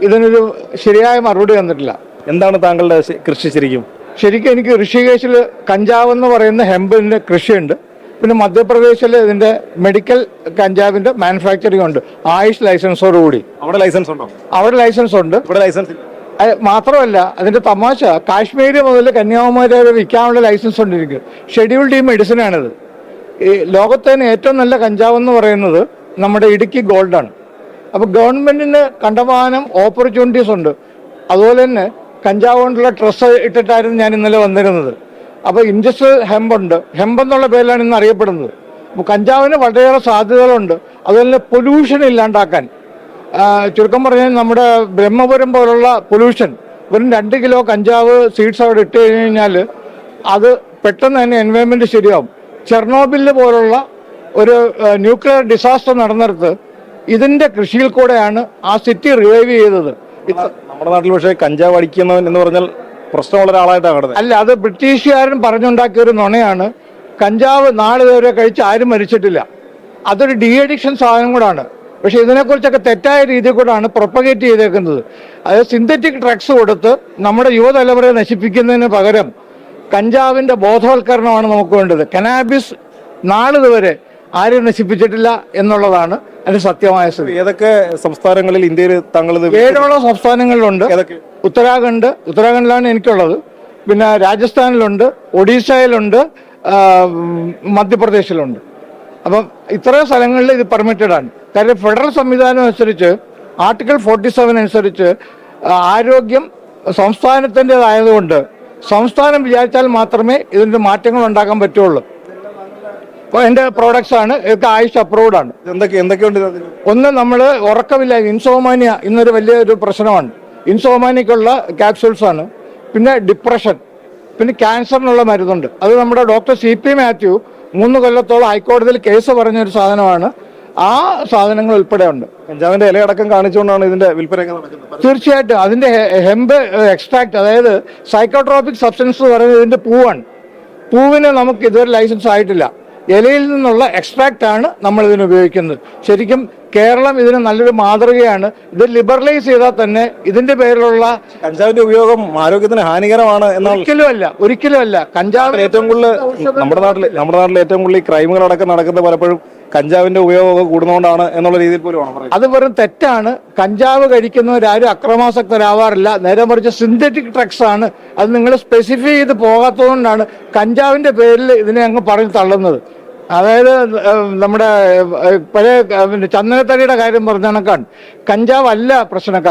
ഇതിനൊരു ശരിയായ മറുപടി തന്നിട്ടില്ല. എന്താണ് താങ്കളുടെ കൃഷി ശരിക്കും? ശരിക്കും എനിക്ക് ഋഷികേശിൽ കഞ്ചാവ് എന്ന് പറയുന്ന ഹെമ്പിന്റെ കൃഷിയുണ്ട്. പിന്നെ മധ്യപ്രദേശിൽ ഇതിന്റെ മെഡിക്കൽ കഞ്ചാവിന്റെ മാനുഫാക്ചറിംഗ് ഉണ്ട്. ആയുഷ് ലൈസൻസോട് കൂടി. അവിടെ ലൈസൻസ് ഉണ്ടോ? അവിടെ ലൈസൻസ് ഉണ്ട്. ഇവിടെ ലൈസൻസ് മാത്രമല്ല അതിന്റെ തമാശ കാശ്മീര് മുതൽ കന്യാകുമാരി വരെ വിൽക്കാനുള്ള ലൈസൻസ് ഉണ്ടിരിക്കും. ഷെഡ്യൂൾഡ് ഈ മെഡിസിനാണിത്. ഈ ലോകത്തെ ഏറ്റവും നല്ല കഞ്ചാവ് എന്ന് പറയുന്നത് നമ്മുടെ ഇടുക്കി ഗോൾഡാണ്. അപ്പൊ ഗവൺമെന്റിന് കണ്ടമാനം ഓപ്പർച്യൂണിറ്റീസ് ഉണ്ട്. അതുപോലെ തന്നെ കഞ്ചാവ് കൊണ്ടുള്ള ഡ്രസ്സ് ഇട്ടിട്ടായിരുന്നു ഞാൻ ഇന്നലെ വന്നിരുന്നത്. അപ്പോൾ ഇൻഡസ്ട്രിയൽ ഹെമ്പ് ഉണ്ട്. ഹെമ്പ് എന്നുള്ള പേരിലാണ് ഇന്ന് അറിയപ്പെടുന്നത്. അപ്പോൾ കഞ്ചാവിന് വളരെയേറെ സാധ്യതകളുണ്ട്. അതുപോലെ തന്നെ പൊല്യൂഷൻ ഇല്ലാണ്ടാക്കാൻ. ചുരുക്കം പറഞ്ഞാൽ നമ്മുടെ ബ്രഹ്മപുരം പോലുള്ള പൊല്യൂഷൻ വെറും രണ്ട് കിലോ കഞ്ചാവ് സീഡ്സ് അവിടെ ഇട്ട് കഴിഞ്ഞ് കഴിഞ്ഞാൽ അത് പെട്ടെന്ന് തന്നെ എൻവയോൺമെന്റ് ശരിയാവും. ചെർണോബിൽ പോലുള്ള ഒരു ന്യൂക്ലിയർ ഡിസാസ്റ്റർ നടന്നിടത്ത് ഇതിന്റെ കൃഷിയിൽ കൂടെയാണ് ആ സിറ്റി റിവൈവ് ചെയ്തത്. നമ്മുടെ നാട്ടിൽ പക്ഷേ കഞ്ചാവ് അടിക്കുന്നവൻ എന്ന് പറഞ്ഞാൽ പ്രശ്നമുള്ള ഒരാളായിട്ടാണ് കിടന്നത് അല്ല അത് ബ്രിട്ടീഷുകാരൻ പറഞ്ഞുണ്ടാക്കിയ ഒരു നുണയാണ്. കഞ്ചാവ് നാല് വരെ കഴിച്ച് ആരും മരിച്ചിട്ടില്ല. അതൊരു ഡി അഡിക്ഷൻ സാധനം കൂടാണ്. പക്ഷെ ഇതിനെക്കുറിച്ചൊക്കെ തെറ്റായ രീതിയിൽ കൂടാണ് പ്രൊപ്പഗേറ്റ് ചെയ്തേക്കുന്നത്. അതായത് സിന്തറ്റിക് ഡ്രഗ്സ് കൊടുത്ത് നമ്മുടെ യുവതലമുറയെ നശിപ്പിക്കുന്നതിന് പകരം കഞ്ചാവിന്റെ ബോധവൽക്കരണമാണ് നമുക്ക് വേണ്ടത്. കനാബിസ് നാളിതുവരെ ആരും നശിപ്പിച്ചിട്ടില്ല എന്നുള്ളതാണ് അതിന്റെ സത്യമായ സ്ഥിതി. ഏതൊക്കെ സംസ്ഥാനങ്ങളിൽ ഇന്ത്യയിൽ താങ്കൾ ഏഴോളം സംസ്ഥാനങ്ങളിലുണ്ട്. ഉത്തരാഖണ്ഡ്. ഉത്തരാഖണ്ഡിലാണ് എനിക്കുള്ളത്. പിന്നെ രാജസ്ഥാനിലുണ്ട് ഒഡീഷയിലുണ്ട് മധ്യപ്രദേശിലുണ്ട്. അപ്പം ഇത്രയും സ്ഥലങ്ങളിൽ ഇത് പെർമിറ്റഡ് ആണ്. കാര്യം ഫെഡറൽ സംവിധാനം അനുസരിച്ച് ആർട്ടിക്കിൾ ഫോർട്ടി സെവൻ അനുസരിച്ച് ആരോഗ്യം സംസ്ഥാനത്തിന്റെതായതുകൊണ്ട് സംസ്ഥാനം വിചാരിച്ചാൽ മാത്രമേ ഇതിന്റെ മാറ്റങ്ങൾ ഉണ്ടാക്കാൻ പറ്റുള്ളൂ. എന്റെ പ്രോഡക്ട്സ് ആണ്. ഇതൊക്കെ ആയുഷ് അപ്രൂവ്ഡ് ആണ്. എന്തൊക്കെ എന്തൊക്കെയുണ്ട്? ഒന്ന് നമ്മൾ ഉറക്കമില്ല. ഇൻസോമാനിയ ഇന്നൊരു വലിയൊരു പ്രശ്നമാണ്. ഇൻസോമാനിക്കുള്ള ക്യാപ്സൂൾസ് ആണ്. പിന്നെ ഡിപ്രഷൻ പിന്നെ ക്യാൻസറിനുള്ള മരുന്നുണ്ട്. അത് നമ്മുടെ ഡോക്ടർ സി പി മാത്യു മൂന്ന് കൊല്ലത്തോളം ഹൈക്കോടതിയിൽ കേസ് പറഞ്ഞ ഒരു സാധനമാണ്. ആ സാധനങ്ങൾ ഉൾപ്പെടെ ഉണ്ട് കഞ്ചാവിന്റെ ഇലയടക്കം കാണിച്ചുകൊണ്ടാണ് ഇതിന്റെ വിൽപ്പന തീർച്ചയായിട്ടും. അതിന്റെ ഹെമ്പ് എക്സ്ട്രാക്ട് അതായത് സൈക്കോട്രോപിക് സബ്സ്റ്റൻസ് എന്ന് പറയുന്നത് ഇതിന്റെ പൂവാണ്. പൂവിന് നമുക്ക് ഇതുവരെ ലൈസൻസ് ആയിട്ടില്ല. ഇലയിൽ നിന്നുള്ള എക്സ്ട്രാക്റ്റ് ആണ് നമ്മൾ ഇതിന് ഉപയോഗിക്കുന്നത്. ശരിക്കും കേരളം ഇതിന് നല്ലൊരു മാതൃകയാണ്. ഇത് ലിബറലൈസ് ചെയ്താൽ തന്നെ ഇതിന്റെ പേരിലുള്ള കഞ്ചാവിന്റെ ഉപയോഗം ആരോഗ്യത്തിന് ഹാനികരമാണ് ഒരിക്കലും അല്ല ഒരിക്കലും അല്ല. കഞ്ചാവ് ഏറ്റവും കൂടുതൽ നമ്മുടെ നാട്ടിൽ നമ്മുടെ നാട്ടിൽ ഏറ്റവും കൂടുതൽ ഈ ക്രൈമുകളടക്കം നടക്കുന്നത് പലപ്പോഴും കഞ്ചാവിന്റെ ഉപയോഗം കൂടുന്നതുകൊണ്ടാണ് എന്നുള്ള രീതിയിൽ പോലും അത് വെറും തെറ്റാണ്. കഞ്ചാവ് കഴിക്കുന്നവരാരും അക്രമാസക്തരാവാറില്ല. നേരെ മറിച്ച് സിന്തറ്റിക് ഡ്രഗ്സ് ആണ്. അത് നിങ്ങൾ സ്പെസിഫൈ ചെയ്ത് പോകാത്തതുകൊണ്ടാണ് കഞ്ചാവിന്റെ പേരിൽ ഇതിനെ അങ്ങ് പറഞ്ഞു തള്ളുന്നത്. അതായത് നമ്മുടെ പഴയ ചന്ദനത്തടിയുടെ കാര്യം പറഞ്ഞ കണക്കാണ് കഞ്ചാവ് അല്ല പ്രശ്നക്കാർ.